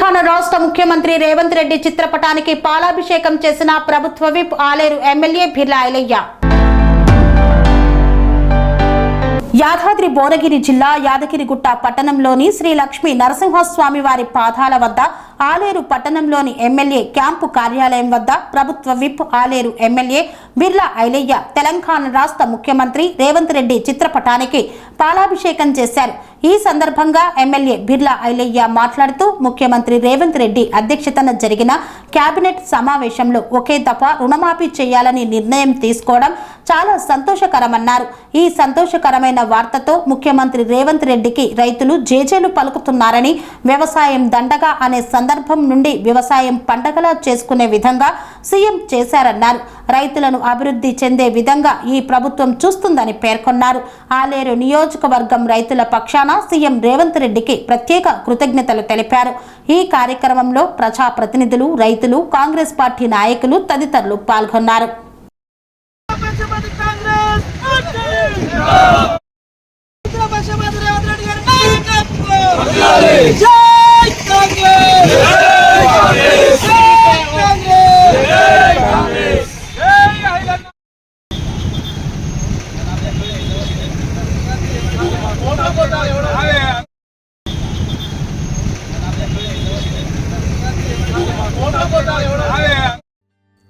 తెలంగాణ రాష్ట్ర ముఖ్యమంత్రి రేవంత్ రెడ్డి చిత్రపటానికి పాలాభిషేకం చేసిన ప్రభుత్వ విప్ ఆలేరు ఎమ్మెల్యే బిర్లాయలయ్య యాదాద్రి భువనగిరి జిల్లా యాదగిరిగుట్ట పట్టణంలోని శ్రీ లక్ష్మీ నరసింహస్వామి వారి పాదాల వద్ద ఆలేరు పట్టణంలోని ఎమ్మెల్యే క్యాంపు కార్యాలయం వద్ద ప్రభుత్వ విప్ ఆలేరు ఎమ్మెల్యే బిర్లా ఐలయ్య తెలంగాణ రాష్ట్ర ముఖ్యమంత్రి రేవంత్ రెడ్డి చిత్రపటానికి పాలాభిషేకం చేశారు. ఈ సందర్భంగా ఎమ్మెల్యే బిర్లా ఐలయ్య మాట్లాడుతూ ముఖ్యమంత్రి రేవంత్ రెడ్డి అధ్యక్షతన జరిగిన కేబినెట్ సమావేశంలో ఒకే దఫా రుణమాఫీ చేయాలని నిర్ణయం తీసుకోవడం చాలా సంతోషకరమన్నారు. ఈ సంతోషకరమైన వార్తతో ముఖ్యమంత్రి రేవంత్ రెడ్డికి రైతులు జేజేలు పలుకుతున్నారని వ్యవసాయం దండగా అనే సందర్భం నుండి వ్యవసాయం పండగలా చేసుకునే విధంగా సీఎం చేశారన్నారు. రైతులను అభివృద్ధి చెందే విధంగా ఈ ప్రభుత్వం చూస్తుందని పేర్కొన్నారు. ఆలేరు నియోజకవర్గం రైతుల పక్షాన సీఎం రేవంత్ రెడ్డికి ప్రత్యేక కృతజ్ఞతలు తెలిపారు. ఈ కార్యక్రమంలో ప్రజాప్రతినిధులు రైతులు కాంగ్రెస్ పార్టీ నాయకులు తదితరులు పాల్గొన్నారు. పక్షపాతి 我拉过炸油了，